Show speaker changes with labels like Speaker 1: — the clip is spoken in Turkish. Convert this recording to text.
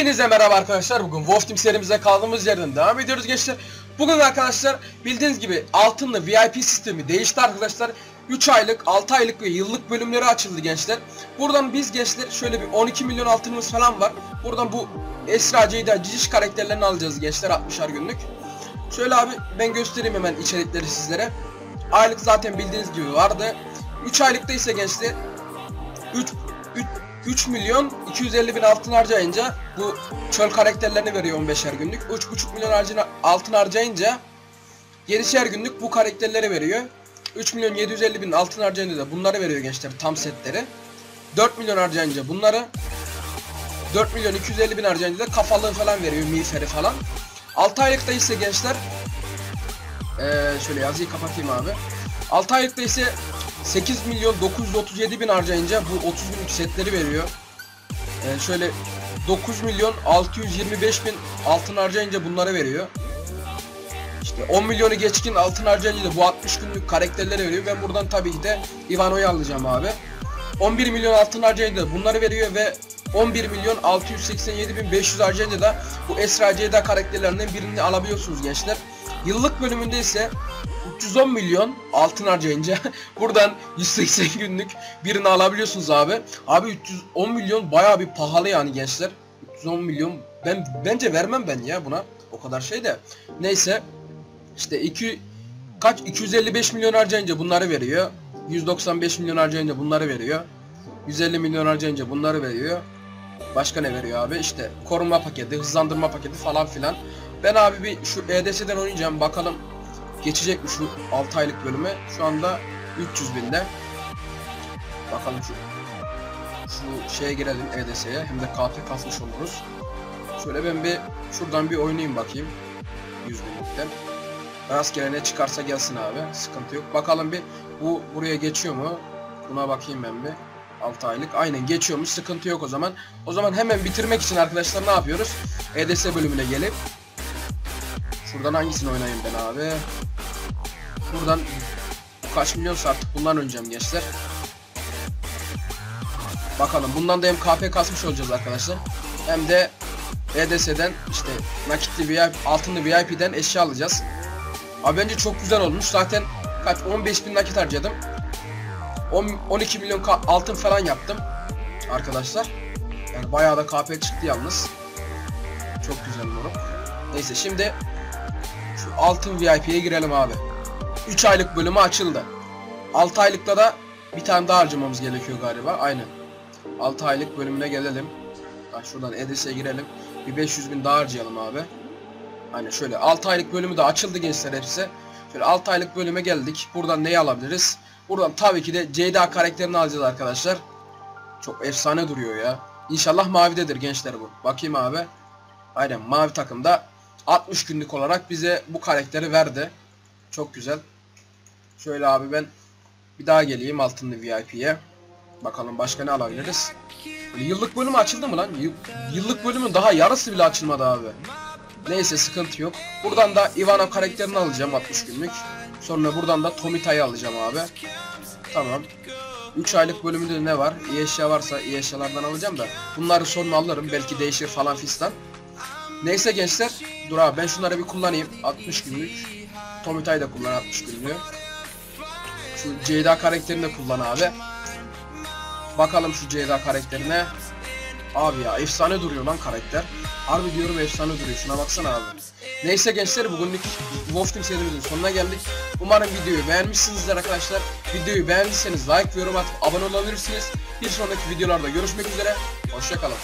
Speaker 1: Hepinize merhaba arkadaşlar. Bugün Wolf Team serimize kaldığımız yerden devam ediyoruz gençler. Bugün arkadaşlar bildiğiniz gibi altınlı VIP sistemi değişti arkadaşlar. 3 aylık, 6 aylık ve yıllık bölümleri açıldı gençler. Buradan biz gençler şöyle bir 12 milyon altınımız falan var. Buradan bu Esra Ceyda Ciciş karakterlerini alacağız gençler 60'ar günlük. Şöyle abi ben göstereyim hemen içerikleri sizlere. Aylık zaten bildiğiniz gibi vardı. 3 aylıkta ise gençler 3, 3, 3 milyon 250 bin altın harcayınca bu çöl karakterlerini veriyor 15'er günlük. 3,5 milyon harcına, altın harcayınca gerisi her günlük bu karakterleri veriyor. 3 milyon 750 bin altın harcayınca da bunları veriyor gençler tam setleri. 4 milyon harcayınca bunları 4 milyon 250 bin harcayınca da kafalığı falan veriyor miğferi falan. 6 aylıkta ise gençler ee, şöyle yazıyı kapatayım abi. 6 aylıkta ise 8 milyon 937 bin harcayınca bu 30 günlük setleri veriyor. Ee, şöyle 9 milyon 625 bin altın harcayınca bunları veriyor. İşte 10 milyonu geçkin altın harcayınca da bu 60 günlük karakterleri veriyor. Ben buradan tabii ki de Ivano'yu alacağım abi. 11 milyon altın harcayınca da bunları veriyor ve 11 milyon 687 bin 500 harcayınca da bu Esra Ceyda karakterlerinden birini alabiliyorsunuz gençler. Yıllık bölümünde ise 310 milyon altın harcayınca buradan 180 günlük birini alabiliyorsunuz abi. Abi 310 milyon bayağı bir pahalı yani gençler. 310 milyon ben bence vermem ben ya buna. O kadar şey de. Neyse işte 2 kaç 255 milyon harcayınca bunları veriyor. 195 milyon harcayınca bunları veriyor. 150 milyon harcayınca bunları veriyor. Başka ne veriyor abi? İşte koruma paketi, hızlandırma paketi falan filan. Ben abi bir şu EDS'den oynayacağım bakalım geçecek mi şu 6 aylık bölüme. Şu anda 300 binde. Bakalım şu şu şeye girelim EDS'ye hem de KP kasmış oluruz. Şöyle ben bir şuradan bir oynayayım bakayım. 100 binlikten. Rastgele ne çıkarsa gelsin abi. Sıkıntı yok. Bakalım bir bu buraya geçiyor mu? Buna bakayım ben bir. 6 aylık. Aynen geçiyormuş. Sıkıntı yok o zaman. O zaman hemen bitirmek için arkadaşlar ne yapıyoruz? EDS bölümüne gelip Şuradan hangisini oynayayım ben abi? Buradan kaç milyon artık bundan oynayacağım gençler. Bakalım bundan da hem KP kasmış olacağız arkadaşlar. Hem de EDS'den işte nakitli VIP, altınlı VIP'den eşya alacağız. Abi bence çok güzel olmuş. Zaten kaç 15 bin nakit harcadım. 10, 12 milyon altın falan yaptım. Arkadaşlar. Yani bayağı da KP çıktı yalnız. Çok güzel moruk. Neyse şimdi şu altın VIP'ye girelim abi. 3 aylık bölümü açıldı. 6 aylıkta da bir tane daha harcamamız gerekiyor galiba. Aynen. 6 aylık bölümüne gelelim. Bak şuradan EDS'e girelim. Bir 500 bin daha harcayalım abi. Aynen şöyle 6 aylık bölümü de açıldı gençler hepsi. Şöyle 6 aylık bölüme geldik. Buradan neyi alabiliriz? Buradan tabii ki de Ceyda karakterini alacağız arkadaşlar. Çok efsane duruyor ya. İnşallah mavidedir gençler bu. Bakayım abi. Aynen mavi takımda 60 günlük olarak bize bu karakteri verdi. Çok güzel. Şöyle abi ben bir daha geleyim altınlı VIP'ye. Bakalım başka ne alabiliriz. Yıllık bölümü açıldı mı lan? Yıllık bölümün daha yarısı bile açılmadı abi. Neyse sıkıntı yok. Buradan da Ivana karakterini alacağım 60 günlük. Sonra buradan da Tomita'yı alacağım abi. Tamam. 3 aylık bölümünde ne var? İyi eşya varsa iyi eşyalardan alacağım da. Bunları sonra alırım. Belki değişir falan fistan. Neyse gençler. Dur abi ben şunları bir kullanayım. 60 günlük. Tomita'yı da kullan 60 günlüğü. Şu Ceyda karakterini de kullan abi. Bakalım şu Ceyda karakterine. Abi ya efsane duruyor lan karakter. Harbi diyorum efsane duruyor. Şuna baksana abi. Neyse gençler bugünlük Wolf Team serimizin sonuna geldik. Umarım videoyu beğenmişsinizdir arkadaşlar. Videoyu beğendiyseniz like yorum atıp abone olabilirsiniz. Bir sonraki videolarda görüşmek üzere. Hoşçakalın.